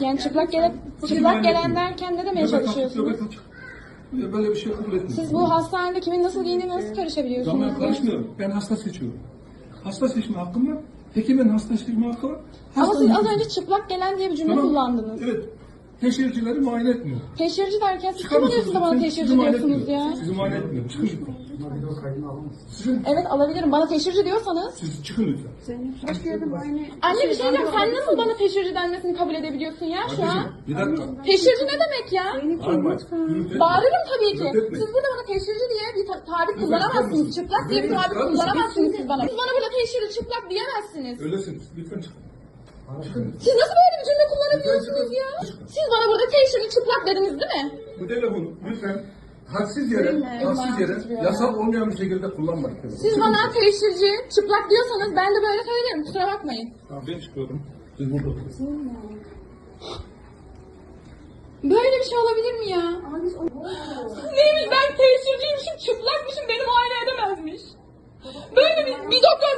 Yani çıplak gelen, çıplak gelen derken ne demeye çalışıyorsunuz? göbek açık. Ya Böyle bir şey kabul etmiyorum. Siz bu hastanede kimin nasıl giyindiğine nasıl karışabiliyorsunuz? karışmıyorum. Ben hasta seçiyorum. Hasta seçme hakkım var. Hekimin hasta seçme hakkı var. Ama Hasta siz az önce çıplak gelen diye bir cümle kullandınız. Evet. Teşhircileri muayene etmiyor. Teşhirci derken siz kim oluyorsunuz da bana Siz- teşhirci muayene diyorsunuz etmiyor. ya? Sizi muayene etmiyor. Çıkın lütfen. Sizin, Evet alabilirim. Bana teşhirci diyorsanız. siz çıkın lütfen. Anne bir şey diyeceğim. Sen nasıl bana teşhirci denmesini kabul edebiliyorsun ya şu an? Bir dakika. Teşhirci ne demek ya? Bağırma. Bağırırım tabii ki. Etme. Siz burada bana teşhirci diye bir ta- tabir kullanamazsınız. Çıplak diye bir tabir kullanamazsınız siz bana. Siz bana burada teşhirci çıplak diyemezsiniz. Öylesiniz. Lütfen çıkın. Çıkın. Siz nasıl böyle kullanabiliyorsunuz ya? Siz bana burada teşhirci çıplak dediniz değil mi? Bu telefonu lütfen hadsiz yere, hadsiz yere, yasal olmayan bir şekilde kullanmayın. Siz bana teşhirci çıplak diyorsanız ben de böyle söylerim. Kusura bakmayın. Tamam ben çıkıyorum. Siz burada oturun. Böyle bir şey olabilir mi ya? Neymiş ben teşhirciymişim, çıplakmışım, beni muayene edemezmiş. Böyle bir, bir doktor